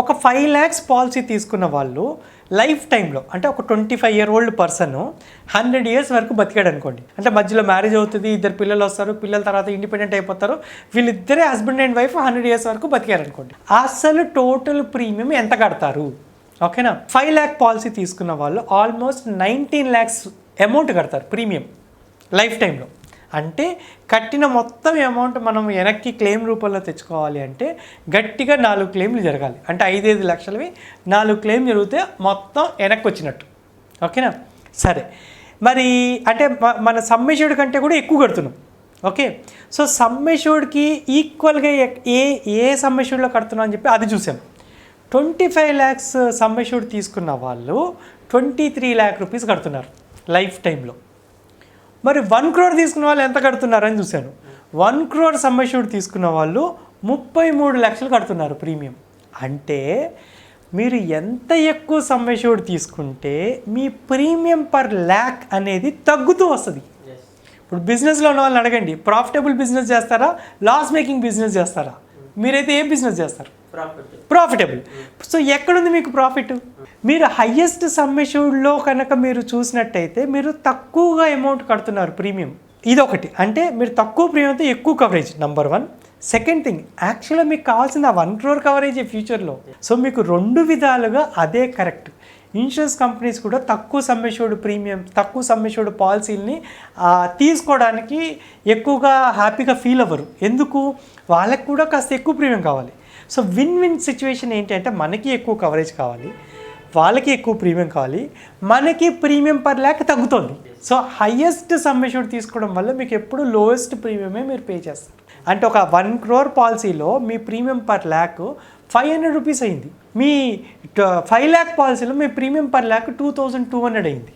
ఒక five lakhs policy తీసుకున్న వాళ్ళు లైఫ్ టైంలో అంటే ఒక twenty five year old person hundred years వరకు బతికాడు అనుకోండి. అంటే మధ్యలో మ్యారేజ్ అవుతుంది ఇద్దరు పిల్లలు వస్తారు పిల్లల తర్వాత ఇండిపెండెంట్ అయిపోతారు వీళ్ళిద్దరే husband and wife hundred years వరకు బతికారు అనుకోండి. అసలు టోటల్ ప్రీమియం ఎంత కడతారు? ఓకేనా ఫైవ్ ల్యాక్ పాలసీ తీసుకున్న వాళ్ళు ఆల్మోస్ట్ నైన్టీన్ ల్యాక్స్ అమౌంట్ కడతారు ప్రీమియం లైఫ్ టైంలో అంటే కట్టిన మొత్తం అమౌంట్ మనం వెనక్కి క్లెయిమ్ రూపంలో తెచ్చుకోవాలి అంటే గట్టిగా నాలుగు క్లెయిమ్లు జరగాలి. అంటే ఐదైదు లక్షలవి నాలుగు క్లెయిమ్ జరిగితే మొత్తం వెనక్కి వచ్చినట్టు. ఓకేనా సరే. మరి అంటే మన సమ్మిష్యూడ్ కంటే కూడా ఎక్కువ కడుతున్నాం. ఓకే సో సమ్మిష్యూడ్కి ఈక్వల్గా ఏ ఏ సమ్మిష్యూడ్లో కడుతున్నాం అని చెప్పి అది చూసాం. ట్వంటీ ఫైవ్ ల్యాక్స్ సమ్మిష్యూడ్ తీసుకున్న వాళ్ళు ట్వంటీ త్రీ ల్యాక్ రూపీస్ కడుతున్నారు. లైఫ్ టైంలో మరి వన్ క్రోర్ తీసుకున్న వాళ్ళు ఎంత కడుతున్నారని చూశాను. వన్ క్రోర్ సమ్మిష్యూడ్ తీసుకున్న వాళ్ళు ముప్పై మూడు లక్షలు కడుతున్నారు ప్రీమియం. అంటే మీరు ఎంత ఎక్కువ సమ్మిష్యూడ్ తీసుకుంటే మీ ప్రీమియం పర్ ల్యాక్ అనేది తగ్గుతూ వస్తుంది. ఇప్పుడు బిజినెస్లో ఉన్న వాళ్ళని అడగండి. ప్రాఫిటబుల్ బిజినెస్ చేస్తారా? లాస్ మేకింగ్ బిజినెస్ చేస్తారా? మీరైతే ఏ బిజినెస్ చేస్తారు? Profit profitable. సో ఎక్కడుంది మీకు ప్రాఫిట్? మీరు హయ్యెస్ట్ సమ్మిష్యూడ్లో కనుక మీరు చూసినట్టయితే మీరు తక్కువగా అమౌంట్ కడుతున్నారు ప్రీమియం ఇదొకటి. అంటే మీరు తక్కువ ప్రీమియంతో ఎక్కువ coverage number one second thing యాక్చువల్గా మీకు కావాల్సిన వన్ క్రోర్ కవరేజ్ ఫ్యూచర్లో సో మీకు రెండు విధాలుగా అదే కరెక్ట్ ఇన్సూరెన్స్ కంపెనీస్ కూడా తక్కువ సమ్మిష్యూడ్ ప్రీమియం తక్కువ సమ్మిష్యూడ్ పాలసీలని తీసుకోవడానికి ఎక్కువగా హ్యాపీగా ఫీల్ అవ్వరు. ఎందుకు? వాళ్ళకి కూడా కాస్త ఎక్కువ ప్రీమియం కావాలి. సో విన్ విన్ సిచ్యువేషన్ ఏంటంటే మనకి ఎక్కువ కవరేజ్ కావాలి. వాళ్ళకి ఎక్కువ ప్రీమియం కావాలి. మనకి ప్రీమియం పర్ ల్యాక్ తగ్గుతుంది. సో హయ్యెస్ట్ సమ్మిష్యూడ్ తీసుకోవడం వల్ల మీకు ఎప్పుడు లోయెస్ట్ ప్రీమియమే మీరు పే చేస్తారు. అంటే ఒక వన్ క్రోర్ పాలసీలో మీ premium per lakh five hundred rupees అయింది. మీ ఫైవ్ ల్యాక్ పాలసీలో మీ premium per lakh two thousand two hundred అయింది.